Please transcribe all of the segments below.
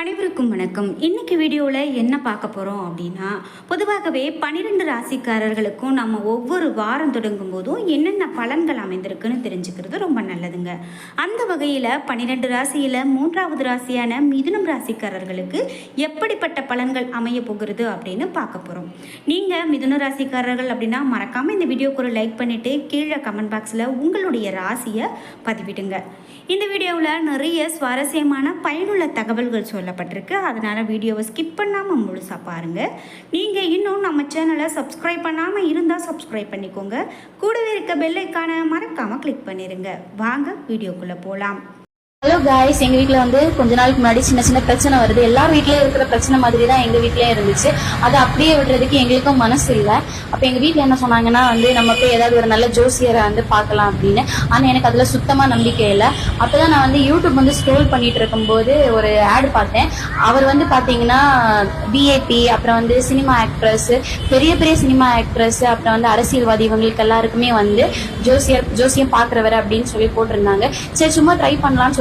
அனைவருக்கும் வணக்கம். இன்னைக்கு வீடியோவில் என்ன பார்க்க போகிறோம் அப்படின்னா பொதுவாகவே பன்னிரெண்டு ராசிக்காரர்களுக்கும் நம்ம ஒவ்வொரு வாரம் தொடங்கும் போதும் என்னென்ன பலன்கள் அமைந்திருக்குன்னு தெரிஞ்சுக்கிறது ரொம்ப நல்லதுங்க. அந்த வகையில் பன்னிரெண்டு ராசியில் மூன்றாவது ராசியான மிதுனம் ராசிக்காரர்களுக்கு எப்படிப்பட்ட பலன்கள் அமைய போகிறது அப்படின்னு பார்க்க போகிறோம் நீங்கள் மிதுன ராசிக்காரர்கள் அப்படின்னா மறக்காமல் இந்த வீடியோக்கு ஒரு லைக் பண்ணிவிட்டு கீழே கமெண்ட் பாக்ஸில் உங்களுடைய ராசியை பதிவிடுங்க. இந்த வீடியோவில் நிறைய சுவாரஸ்யமான பயனுள்ள தகவல்கள் சொல்லப்பட்டிருக்கு. அதனால் வீடியோவை ஸ்கிப் பண்ணாமல் முழுசாக பாருங்கள் நீங்கள் இன்னும் நம்ம சேனலை சப்ஸ்கிரைப் பண்ணாமல் இருந்தால் சப்ஸ்கிரைப் பண்ணிக்கோங்க. கூடவே இருக்க பெல்லைக்கான மறக்காமல் கிளிக் பண்ணிடுங்க வாங்க வீடியோக்குள்ளே போகலாம் ஹலோ காய்ஸ் எங்க வீட்டில் வந்து கொஞ்ச நாளுக்கு முன்னாடி சின்ன சின்ன பிரச்சனை வருது. எல்லா வீட்லயும் இருக்கிற பிரச்சனை மாதிரி தான் எங்க வீட்லயும் இருந்துச்சு. அதை அப்படியே விடுறதுக்கு எங்களுக்கும் மனசு இல்லை. அப்ப எங்க வீட்டில் என்ன சொன்னாங்கன்னா வந்து நம்ம போய் ஏதாவது ஒரு நல்ல ஜோசியரை வந்து பார்க்கலாம் அப்படின்னு. ஆனா எனக்கு அதுல சுத்தமா நம்பிக்கை இல்லை. அப்பதான் நான் வந்து யூடியூப் வந்து ஸ்க்ரோல் பண்ணிட்டு இருக்கும்போது ஒரு ஆடு பார்த்தேன். அவர் வந்து பாத்தீங்கன்னா பிஏபி அப்புறம் வந்து சினிமா ஆக்ட்ரஸ் பெரிய பெரிய சினிமா ஆக்ட்ரஸ் அப்புறம் வந்து அரசியல்வாதி இவங்களுக்கு எல்லாருக்குமே வந்து ஜோசியர் ஜோசியம் பாக்குறவர் அப்படின்னு சொல்லி போட்டிருந்தாங்க. சரி சும்மா ட்ரை பண்ணலாம்னு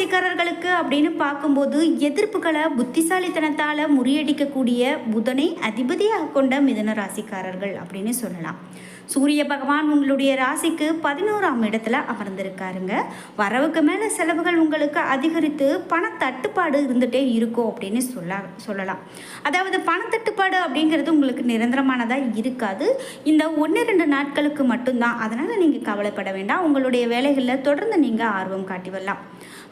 ராசிக்காரர்களுக்கு அப்படின்னு பார்க்கும்போது எதிர்ப்புகளை புத்திசாலித்தனத்தால் முறியடிக்கக்கூடிய புதனை அதிபதியாக கொண்ட மிதன ராசிக்காரர்கள் அப்படின்னு சொல்லலாம். சூரிய பகவான் உங்களுடைய ராசிக்கு பதினோராம் இடத்துல அமர்ந்திருக்காருங்க. வரவுக்கு மேலே செலவுகள் உங்களுக்கு அதிகரித்து பணத்தட்டுப்பாடு இருந்துகிட்டே இருக்கும் அப்படின்னு சொல்ல சொல்லலாம். அதாவது பணத்தட்டுப்பாடு அப்படிங்கிறது உங்களுக்கு நிரந்தரமானதாக இருக்காது. இந்த ஒன்று ரெண்டு நாட்களுக்கு மட்டும்தான். அதனால் நீங்கள் கவலைப்பட வேண்டாம். உங்களுடைய வேலைகளில் தொடர்ந்து நீங்கள் ஆர்வம் காட்டி வரலாம்.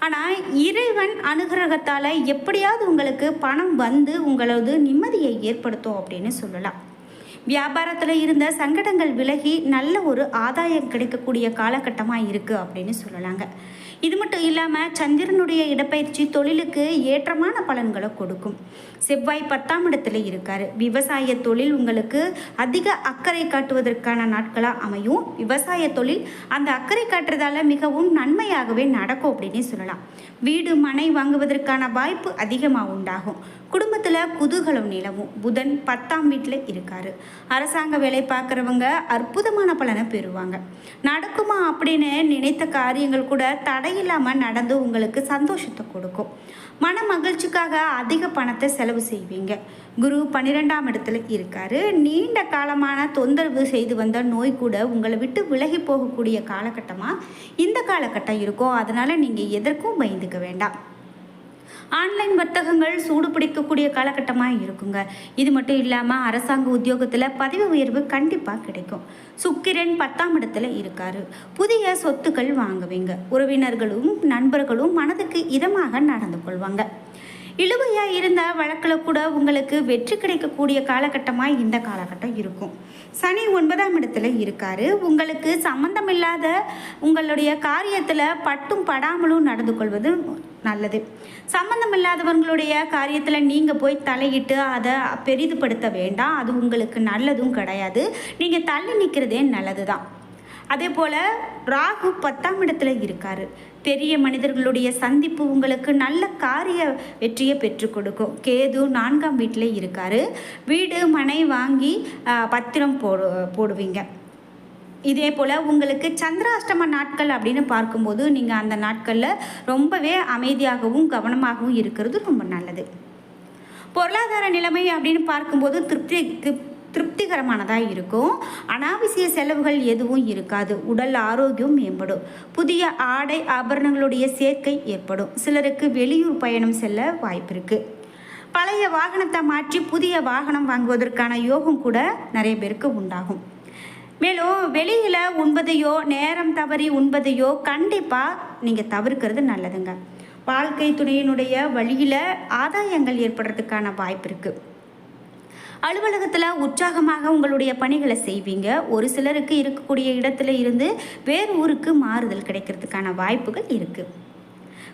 ஆனால் இறைவன் அனுகிரகத்தால் எப்படியாவது உங்களுக்கு பணம் வந்து உங்களது நிம்மதியை ஏற்படுத்தும் அப்படின்னு சொல்லலாம். வியாபாரத்தில் இருந்த சங்கடங்கள் விலகி நல்ல ஒரு ஆதாயம் கிடைக்கக்கூடிய காலகட்டமாக இருக்குது அப்படின்னு சொல்லலாங்க. இது மட்டும் இல்லாமல் சந்திரனுடைய இடப்பயிற்சி தொழிலுக்கு ஏற்றமான பலன்களை கொடுக்கும். செவ்வாய் பத்தாம் இடத்துல இருக்கார். விவசாய தொழில் உங்களுக்கு அதிக அக்கறை காட்டுவதற்கான நாட்களாக அமையும். விவசாய தொழில் அந்த அக்கறை காட்டுறதால மிகவும் நன்மையாகவே நடக்கும் அப்படின்னு சொல்லலாம். வீடு மனை வாங்குவதற்கான வாய்ப்பு அதிகமாக உண்டாகும். குடும்பத்தில் குதூகலம் நிலவும். புதன் பத்தாம் வீட்டில் இருக்காரு. அரசாங்க வேலை பார்க்குறவங்க அற்புதமான பலனை பெறுவாங்க. நடக்குமா அப்படின்னு நினைத்த காரியங்கள் கூட தடையில்லாமல் நடந்து உங்களுக்கு சந்தோஷத்தை கொடுக்கும். மன மகிழ்ச்சிக்காக அதிக பணத்தை செலவு செய்வீங்க. குரு பன்னிரெண்டாம் இடத்துல இருக்காரு. நீண்ட காலமான தொந்தரவு செய்து வந்த நோய் கூட உங்களை விட்டு விலகி போகக்கூடிய காலகட்டமாக இந்த காலகட்டம் இருக்கும். அதனால் நீங்கள் எதற்கும் பயந்துக்க வேண்டாம். ஆன்லைன் வர்த்தகங்கள் சூடு பிடிக்கக்கூடிய காலகட்டமாக இருக்குங்க. இது மட்டும் இல்லாமல் அரசாங்க உத்தியோகத்தில் பதவி உயர்வு கண்டிப்பாக கிடைக்கும். சுக்கிரன் பத்தாம் இடத்துல இருக்காரு. புதிய சொத்துக்கள் வாங்குவீங்க. உறவினர்களும் நண்பர்களும் மனதுக்கு இதமாக நடந்து கொள்வாங்க. இழுவையாக இருந்த வழக்கில் கூட உங்களுக்கு வெற்றி கிடைக்கக்கூடிய காலகட்டமாக இந்த காலகட்டம் இருக்கும். சனி ஒன்பதாம் இடத்துல இருக்காரு. உங்களுக்கு சம்மந்தமில்லாத உங்களுடைய காரியத்தில் பட்டும் படாமலும் நடந்து கொள்வது நல்லது. சம்பந்தமில்லாதவங்களுடைய காரியத்தில் நீங்கள் போய் தலையிட்டு அதை பெரிதுபடுத்த வேண்டாம். அது உங்களுக்கு நல்லதும் கிடையாது. நீங்கள் தள்ளி நிற்கிறதே நல்லது தான் அதே போல் ராகு பத்தாம் இடத்துல இருக்காரு. பெரிய மனிதர்களுடைய சந்திப்பு உங்களுக்கு நல்ல காரிய வெற்றியை பெற்றுக் கொடுக்கும். கேது நான்காம் வீட்டில் இருக்காரு. வீடு மனை வாங்கி பத்திரம் போடு போடுவீங்க. இதே போல் உங்களுக்கு சந்திராஷ்டம நாட்கள் அப்படின்னு பார்க்கும்போது நீங்கள் அந்த நாட்களில் ரொம்பவே அமைதியாகவும் கவனமாகவும் இருக்கிறது ரொம்ப நல்லது. பொருளாதார நிலைமை அப்படின்னு பார்க்கும்போது திருப்தி திருப்- திருப்திகரமானதாக இருக்கும். அனாவசிய செலவுகள் எதுவும் இருக்காது. உடல் ஆரோக்கியம் மேம்படும். புதிய ஆடை ஆபரணங்களுடைய சேர்க்கை ஏற்படும். சிலருக்கு வெளியூர் பயணம் செல்ல வாய்ப்பு இருக்குது பழைய வாகனத்தை மாற்றி புதிய வாகனம் வாங்குவதற்கான யோகம் கூட நிறைய பேருக்கு உண்டாகும். மேலும் வெளியில் உண்பதையோ நேரம் தவறி உண்பதையோ கண்டிப்பாக நீங்கள் தவிர்க்கிறது நல்லதுங்க. வாழ்க்கை துணையினுடைய வழியில் ஆதாயங்கள் ஏற்படுறதுக்கான வாய்ப்பு இருக்குது அலுவலகத்தில் உற்சாகமாக உங்களுடைய பணிகளை செய்வீங்க. ஒரு சிலருக்கு இருக்கக்கூடிய இடத்துல இருந்து வேறு ஊருக்கு மாறுதல் கிடைக்கிறதுக்கான வாய்ப்புகள் இருக்குது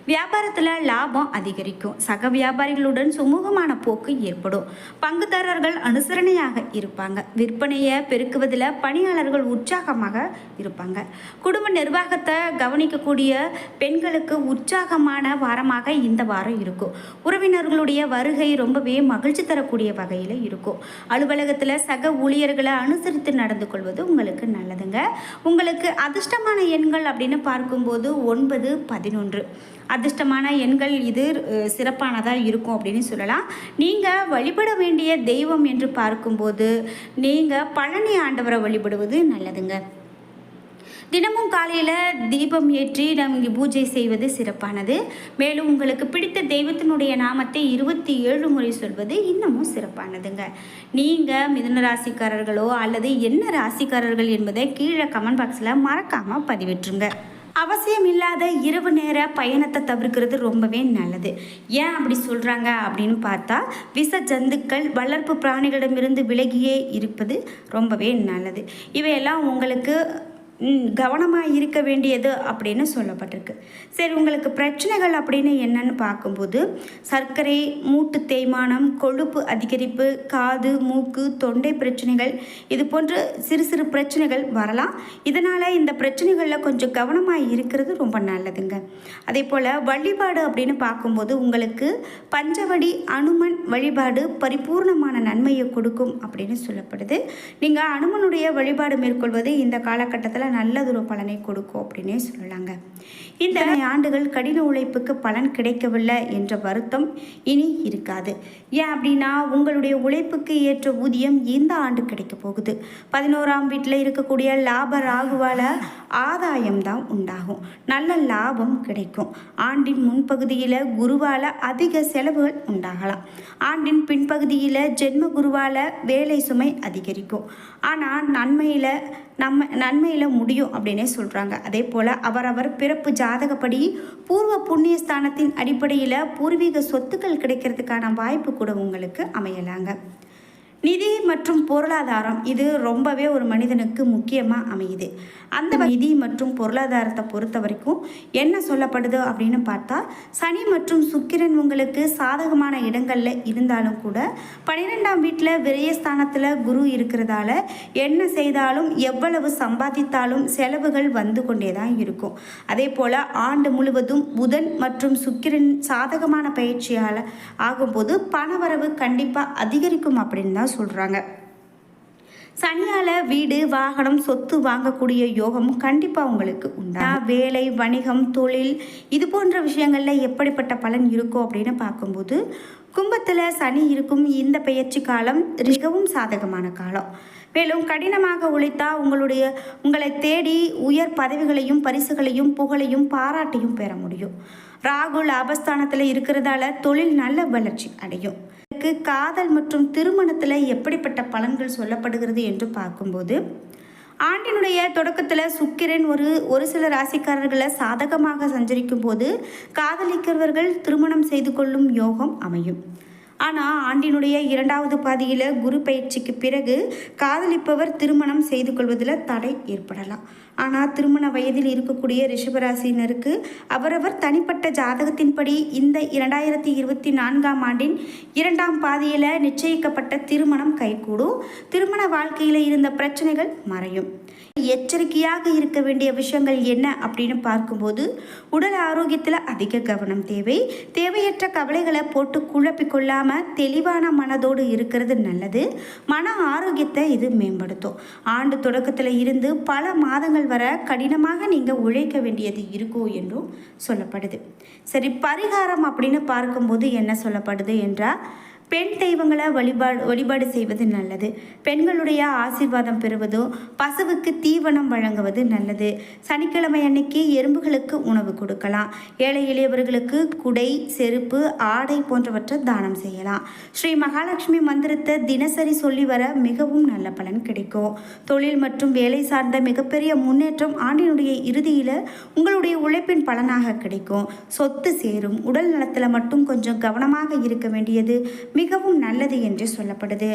வியாபாரத்தில் லாபம் அதிகரிக்கும். சக வியாபாரிகளுடன் சுமூகமான போக்கு ஏற்படும். பங்குதாரர்கள் அனுசரணையாக இருப்பாங்க. விற்பனையை பெருக்குவதில் பணியாளர்கள் உற்சாகமாக இருப்பாங்க. குடும்ப நிர்வாகத்தை கவனிக்கக்கூடிய பெண்களுக்கு உற்சாகமான வாரமாக இந்த வாரம் இருக்கும். உறவினர்களுடைய வருகை ரொம்பவே மகிழ்ச்சி தரக்கூடிய வகையில் இருக்கும். அலுவலகத்தில் சக ஊழியர்களை அனுசரித்து நடந்து கொள்வது உங்களுக்கு நல்லதுங்க. உங்களுக்கு அதிர்ஷ்டமான எண்கள் அப்படின்னு பார்க்கும்போது ஒன்பது பதினொன்று. அதிர்ஷ்டமான எண்கள் இது சிறப்பானதாக இருக்கும் அப்படின்னு சொல்லலாம். நீங்கள் வழிபட வேண்டிய தெய்வம் என்று பார்க்கும்போது நீங்கள் பழனி ஆண்டவரை வழிபடுவது நல்லதுங்க. தினமும் காலையில் தீபம் ஏற்றி நாம் இங்கே பூஜை செய்வது சிறப்பானது. மேலும் உங்களுக்கு பிடித்த தெய்வத்தினுடைய நாமத்தை இருபத்தி ஏழு முறை சொல்வது இன்னமும் சிறப்பானதுங்க. நீங்கள் மிதுன ராசிக்காரர்களோ அல்லது என்ன ராசிக்காரர்கள் என்பதை கீழே கமெண்ட் பாக்ஸில் மறக்காமல் பதிவிட்டுருங்க. அவசியம் இல்லாத இரவு நேர பயணத்தை தவிர்க்கிறது ரொம்பவே நல்லது. ஏன் அப்படி சொல்கிறாங்க அப்படின்னு பார்த்தா விஷ ஜந்துக்கள் வளர்ப்பு பிராணிகளிடமிருந்து விலகியே இருப்பது ரொம்பவே நல்லது. இவையெல்லாம் உங்களுக்கு கவனமாக இருக்க வேண்டியது அப்படின்னு சொல்லப்பட்டிருக்கு. சரி உங்களுக்கு பிரச்சனைகள் அப்படின்னு என்னன்னு பார்க்கும்போது சர்க்கரை மூட்டு தேய்மானம் கொழுப்பு அதிகரிப்பு காது மூக்கு தொண்டை பிரச்சனைகள் இது போன்ற சிறு சிறு பிரச்சனைகள் வரலாம். இதனால் இந்த பிரச்சனைகளில் கொஞ்சம் கவனமாக இருக்கிறது ரொம்ப நல்லதுங்க. அதே போல் வழிபாடு அப்படின்னு பார்க்கும்போது உங்களுக்கு பஞ்சவடி அனுமன் வழிபாடு பரிபூர்ணமான நன்மையை கொடுக்கும் அப்படின்னு சொல்லப்படுது. நீங்கள் அனுமனுடைய வழிபாடு மேற்கொள்வது இந்த காலகட்டத்தில் நல்லதொரு பலனை கொடுக்கும் அப்படின்னே சொல்லலாங்க. இந்த ஆண்டுகள் கடின உழைப்புக்கு பலன் கிடைக்கவில்லை என்ற வருத்தம் இனி இருக்காது. ஏன் அப்படின்னா உங்களுடைய உழைப்புக்கு ஏற்ற ஊதியம் இந்த ஆண்டு கிடைக்க போகுது. பதினோராம் வீட்டில் இருக்கக்கூடிய லாப ராகுவால ஆதாயம் தான் உண்டாகும். நல்ல லாபம் கிடைக்கும். ஆண்டின் முன்பகுதியில் குருவால அதிக செலவுகள் உண்டாகலாம். ஆண்டின் பின்பகுதியில் ஜென்ம குருவால வேலை சுமை அதிகரிக்கும். ஆனால் நன்மையில் நம்ம நன்மையில் முடியும் அப்படின்னே சொல்கிறாங்க அதே போல் அவரவர் பிறப்பு ஜாதகப்படி பூர்வ புண்ணிய ஸ்தானத்தின் அடிப்படையில் பூர்வீக சொத்துக்கள் கிடைக்கிறதுக்கான வாய்ப்பு கூட உங்களுக்கு அமையலாங்க. நிதி மற்றும் பொருளாதாரம் இது ரொம்பவே ஒரு மனிதனுக்கு முக்கியமாக அமையுது. அந்த நிதி மற்றும் பொருளாதாரத்தை பொறுத்த வரைக்கும் என்ன சொல்லப்படுது அப்படின்னு பார்த்தா சனி மற்றும் சுக்கிரன் உங்களுக்கு சாதகமான இடங்களில் இருந்தாலும் கூட பன்னிரெண்டாம் வீட்டில் விரயஸ்தானத்தில் குரு இருக்கிறதால என்ன செய்தாலும் எவ்வளவு சம்பாதித்தாலும் செலவுகள் வந்து கொண்டே தான் இருக்கும். அதே போல் ஆண்டு முழுவதும் புதன் மற்றும் சுக்கிரன் சாதகமான பயிற்சியால் ஆகும்போது பணவரவு கண்டிப்பாக அதிகரிக்கும் அப்படின்னு தான் சொல்கிறாங்க சனியால வீடு வாகனம் சொத்து வாங்கக்கூடிய யோகம் கண்டிப்பாக உங்களுக்கு உண்டா? வேலை வணிகம் தொழில் இது போன்ற விஷயங்களில் எப்படிப்பட்ட பலன் இருக்கும் அப்படின்னு பார்க்கும்போது கும்பத்தில் சனி இருக்கும் இந்த பயிற்சி காலம் மிகவும் சாதகமான காலம். மேலும் கடினமாக உழைத்தா உங்களுடைய உங்களை தேடி உயர் பதவிகளையும் பரிசுகளையும் புகழையும் பாராட்டையும் பெற முடியும். ராகு லாபஸ்தானத்தில் இருக்கிறதால தொழில் நல்ல வளர்ச்சி அடையும். இதற்கு காதல் மற்றும் திருமணத்தில் எப்படிப்பட்ட பலன்கள் சொல்லப்படுகிறது என்று பார்க்கும்போது ஆண்டினுடைய தொடக்கத்தில் சுக்கிரன் ஒரு ஒரு சில ராசிக்காரர்களை சாதகமாக சஞ்சரிக்கும் போது காதலிக்கிறவர்கள் திருமணம் செய்து கொள்ளும் யோகம் அமையும். ஆனால் ஆண்டினுடைய இரண்டாவது பாதியில் குரு பயிற்சிக்கு பிறகு காதலிப்பவர் திருமணம் செய்து கொள்வதில் தடை ஏற்படலாம். ஆனால் திருமண வயதில் இருக்கக்கூடிய ரிஷபராசினருக்கு அவரவர் தனிப்பட்ட ஜாதகத்தின்படி இந்த இரண்டாயிரத்தி இருபத்தி நான்காம் ஆண்டின் இரண்டாம் பாதியில் நிச்சயிக்கப்பட்ட திருமணம் கைகூடும். திருமண வாழ்க்கையில் இருந்த பிரச்சனைகள் மறையும். எச்சரிக்கையாக இருக்க வேண்டிய விஷயங்கள் என்ன அப்படின்னு பார்க்கும்போது உடல் ஆரோக்கியத்தில் அதிக கவனம் தேவை. தேவையற்ற கவலைகளை போட்டு குழப்பிக் கொள்ளாமல் தெளிவான மனதோடு இருக்கிறது நல்லது. மன ஆரோக்கியத்தை இது மேம்படுத்தும். ஆண்டு தொடக்கத்தில் இருந்து பல மாதங்கள் வர கடினமாக நீங்கள் உழைக்க வேண்டியது இருக்கும் என்றும் சொல்லப்படுது. சரி பரிகாரம் அப்படின்னு பார்க்கும்போது என்ன சொல்லப்படுது என்றால் பெண் தெய்வங்களை வழிபாடு வழிபாடு செய்வது நல்லது. பெண்களுடைய ஆசீர்வாதம் பெறுவதோ பசுவுக்கு தீவனம் வழங்குவது நல்லது. சனிக்கிழமை அன்னைக்கு எறும்புகளுக்கு உணவு கொடுக்கலாம். ஏழை எளியவர்களுக்கு குடை செருப்பு ஆடை போன்றவற்றை தானம் செய்யலாம். ஸ்ரீ மகாலட்சுமி மந்திரத்தை தினசரி சொல்லி வர மிகவும் நல்ல பலன் கிடைக்கும். தொழில் மற்றும் வேலை சார்ந்த மிகப்பெரிய முன்னேற்றம் ஆண்டினுடைய இறுதியில் உங்களுடைய உழைப்பின் பலனாக கிடைக்கும். சொத்து சேரும். உடல் நலத்தில் மட்டும் கொஞ்சம் கவனமாக இருக்க வேண்டியது. மிகவும் நல்லது என்று சொல்லப்படுது.